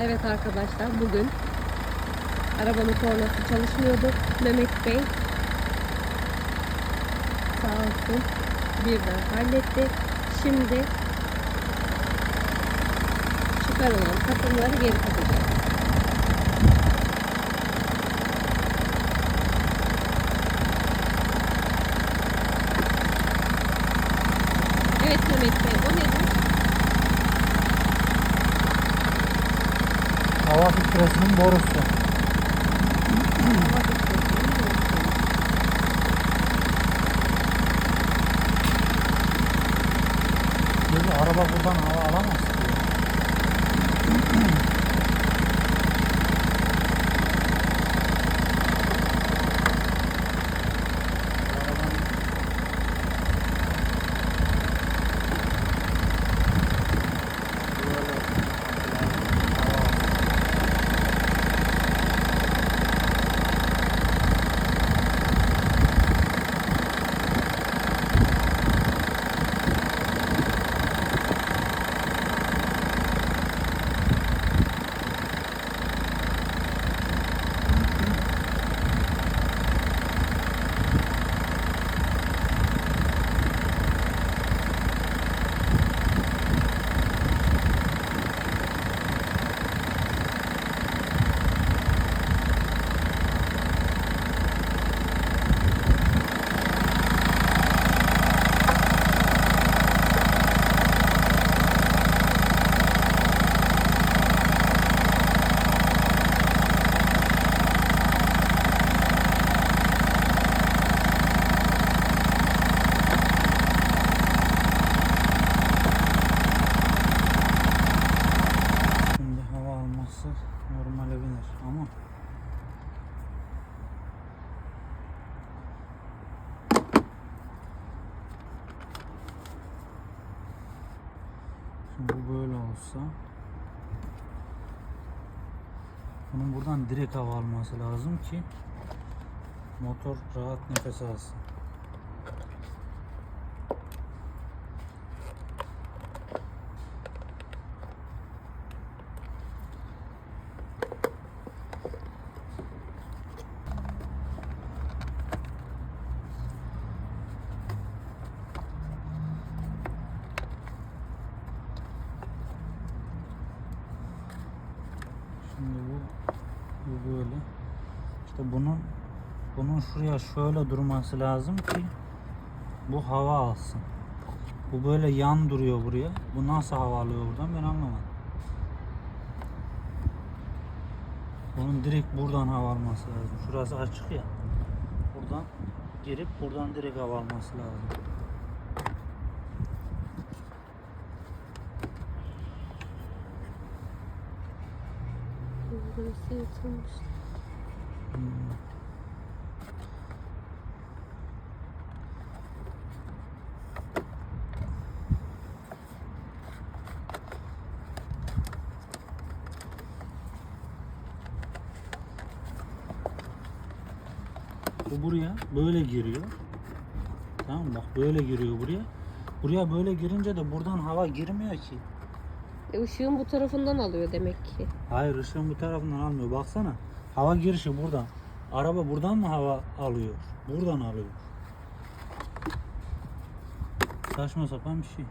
Evet arkadaşlar bugün arabanın kornası çalışmıyordu. Mehmet Bey sağ olsun birden halletti. Şimdi çıkarılan takımları geri takacağız. Evet Mehmet Bey o nedir? Hava filtresinin borusu. Dedi araba buradan hava alamaz ki. Şimdi hava alması normale biner ama Bu böyle olsa bunun buradan direkt hava alması lazım ki motor rahat nefes alsın. Şimdi bu bu böyle. İşte bunun bunun şuraya şöyle durması lazım ki bu hava alsın. Bu böyle yan duruyor buraya. Bu nasıl hava alıyor buradan ben anlamadım. Bunun direkt buradan hava alması lazım. Şurası açık ya. Buradan girip buradan direkt hava alması lazım. Burası yırtılmış. Bu buraya böyle giriyor. Tamam? Bak böyle giriyor buraya. Buraya böyle girince de buradan hava girmiyor ki. E, ışığın bu tarafından alıyor demek ki. Hayır ışığın bu tarafından almıyor. Baksana. Hava girişi buradan. Araba buradan mı hava alıyor? Buradan alıyor. Saçma sapan bir şey.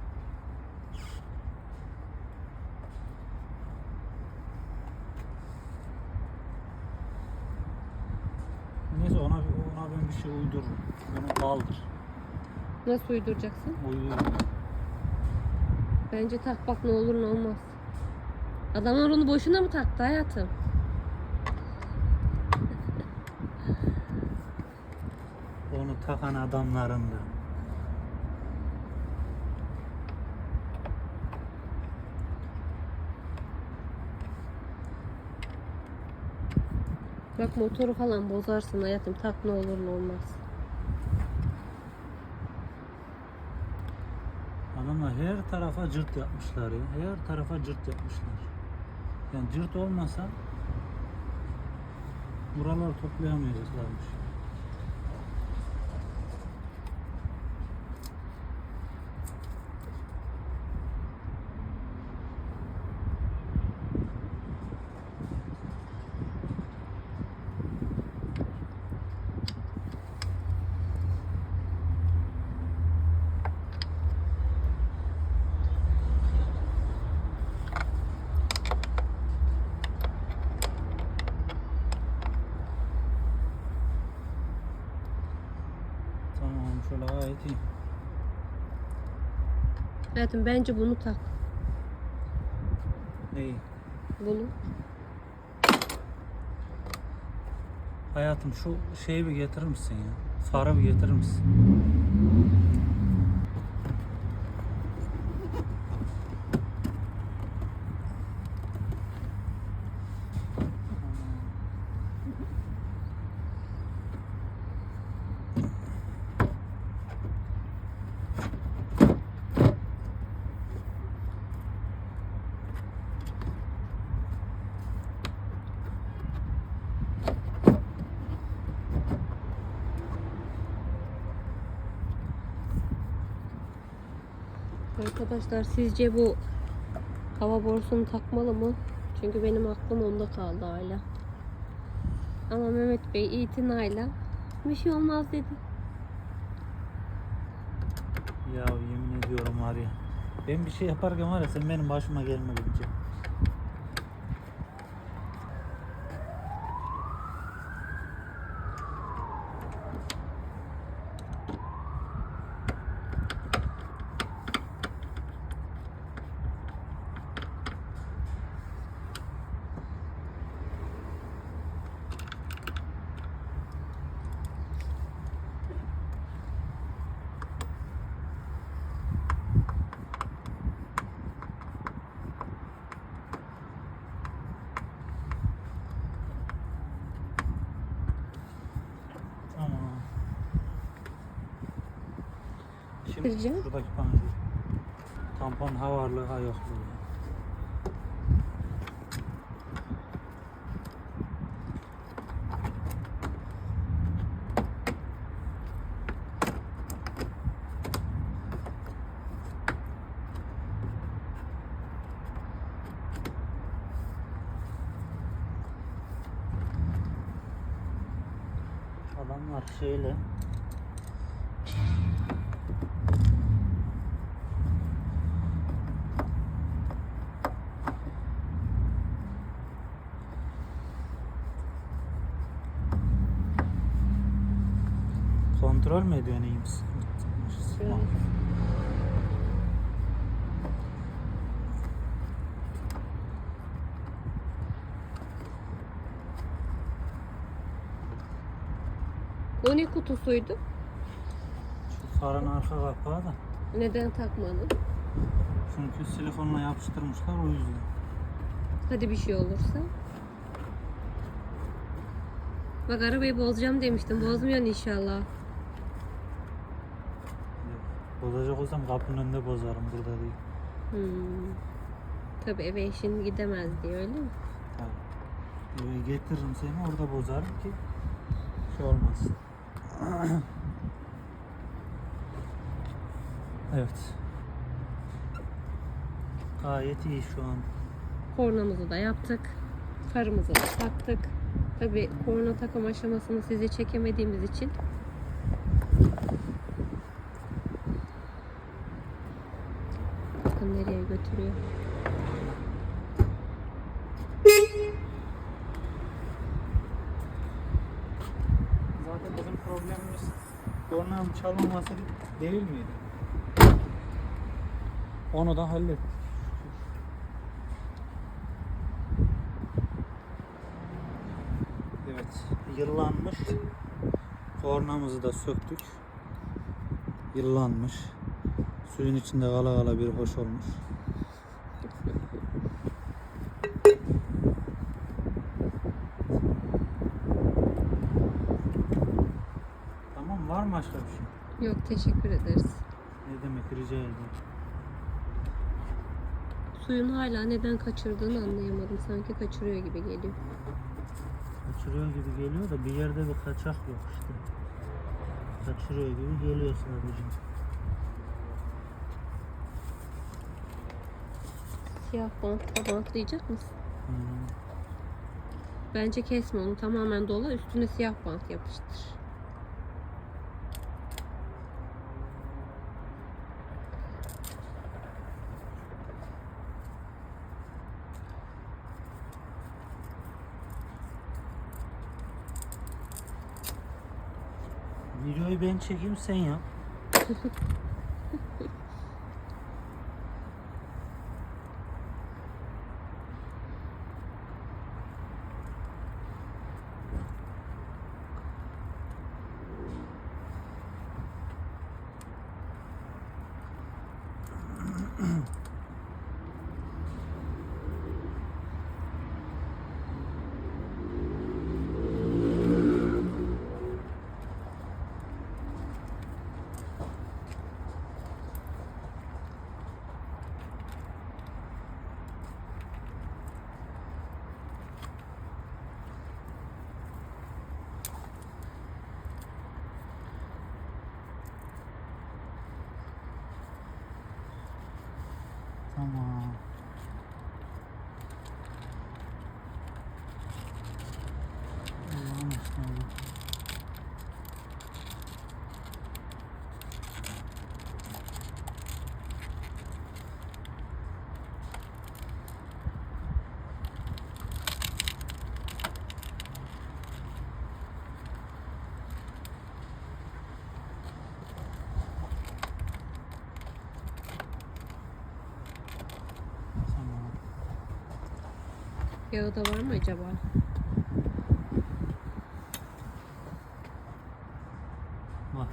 Neyse ona, ona ben bir şey uydururum. Bunu kaldır. Nasıl uyduracaksın? Uydururum. Bence tak bak ne olur ne olmaz. Adamlar onu boşuna mı taktı hayatım? Onu takan adamların da. Bak motoru falan bozarsın hayatım. Tak ne olur ne olmaz. Adamlar her tarafa cırt yapmışlar ya. Her tarafa cırt yapmışlar. Yani cırt olmasa buraları toplayamayacaklarmış. Gayet iyi. Hayatım bence bunu tak. İyi. Bunu. Hayatım şu şeyi bir getirir misin ya? Farı bir getirir misin? Arkadaşlar sizce bu hava borusunu takmalı mı? Çünkü benim aklım onda kaldı hala. Ama Mehmet Bey itinayla bir şey olmaz dedi. Ya yemin ediyorum var ya. Ben bir şey yaparken var ya sen benim başıma gelme bence. Tamam. Şimdi şuradaki panjur. Tampon ha varlığı ha yokluğu. Adamlar şeyle mü ediyorsun iyi misin? O ne kutusuydu? Şu arka kapağı da. Neden takmadın? Çünkü silikonla yapıştırmışlar o yüzden. Hadi bir şey olursa. Bak arabayı bozacağım demiştim. Bozmuyorsun inşallah. Bozacak olsam kapının önünde bozarım burada değil. Hmm. Tabii eve eşin gidemez diye öyle mi? Tabii. Eve getiririm seni orada bozarım ki şey olmaz. evet. Gayet iyi şu an. Kornamızı da yaptık. Farımızı da taktık. Tabii korna takım aşamasını size çekemediğimiz için götürüyor. Zaten bizim problemimiz kornanın çalmaması değil miydi? Onu da hallettik. Evet, yıllanmış. Kornamızı da söktük. Yıllanmış. Suyun içinde kala kala bir hoş olmuş. Tamam var mı başka bir şey? Yok teşekkür ederiz. Ne demek rica ederim. Suyun hala neden kaçırdığını anlayamadım. Sanki kaçırıyor gibi geliyor. Kaçırıyor gibi geliyor da bir yerde bir kaçak yok işte. Kaçırıyor gibi geliyor sadece. Siyah bantla bantlayacak mısın? Hmm. Bence kesme onu tamamen dola üstüne siyah bant yapıştır. Videoyu ben çekeyim sen yap. Tamam. Allah'ım ısmarladık. Tamam. Yağı da var mı acaba? Var.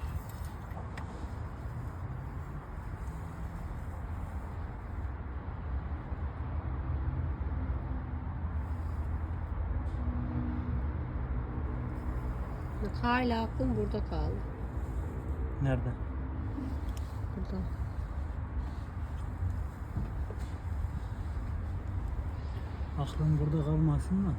Bak hala aklım burada kaldı. Nerede? Burada. Aklın burada kalmasın da.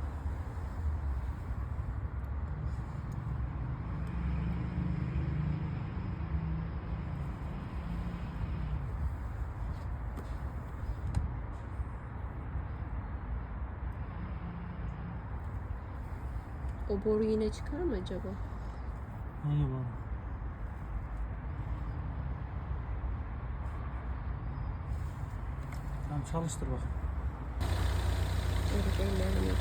O boru yine çıkar mı acaba? Hangi var? Tamam çalıştır bak. Evet ellerim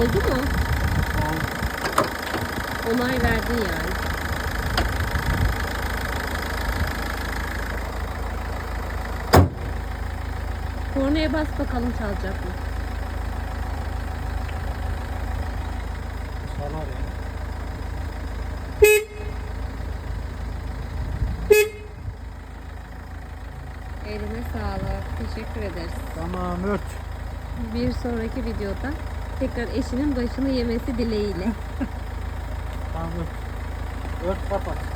Oldu mu? Onay verdin yani. Kornaya bas bakalım çalacak mı? Salar ya. Eline sağlık. Teşekkür ederiz. Tamam ört. Bir sonraki videoda tekrar eşinin başını yemesi dileğiyle. Tamam ört. Kapat.